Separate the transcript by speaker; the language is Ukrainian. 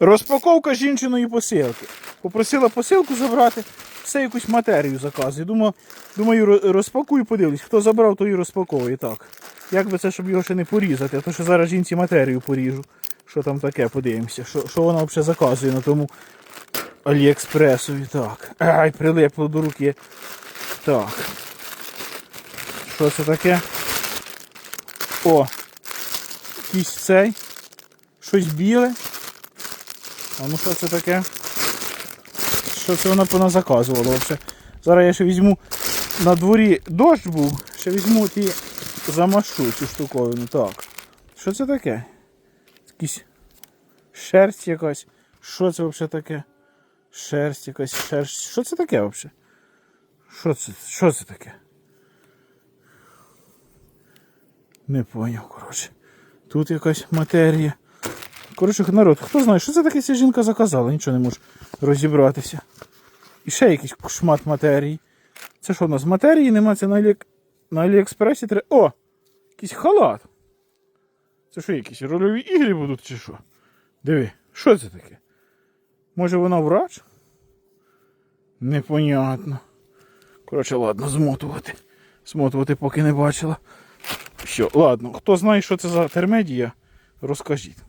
Speaker 1: Розпаковка жінчиної посилки. Попросила посилку забрати, все якусь матерію заказує. Думаю, думаю, розпакую, подивлюсь. Хто забрав, той і розпаковує. Так. Як би це, щоб його ще не порізати, а то що зараз жінці матерію поріжу. Що там таке, подивимося. Що, що вона взагалі заказує на тому Аліекспресові. Так. Ай, прилипло до руки. Так. Що це таке? О! Якийсь цей. Щось біле. А ну що це таке? Що це вона поназаказувала взагалі? Зараз я ще візьму на дворі дощ був, ще візьму ті замашу цю штуковину. Так. Що це таке? Якийсь шерсть якась. Що це взагалі таке? Шерсть якась, шерсть. Що це таке взагалі? Що це? Що це таке? Не поняв, коротше. Тут якась матерія. Коротше, народ, хто знає, що це таке ця жінка заказала, нічого не можу розібратися. І ще якийсь шмат матерії. Це що у нас матерії нема, це на, Алі... на Аліекспресі треба. О! Якийсь халат. Це що, якісь рольові ігри будуть чи що? Диви, що це таке? Може вона врач? Непонятно. Коротше, ладно, змотувати. Змотувати поки не бачила. Що, ладно, хто знає, що це за термедія, розкажіть.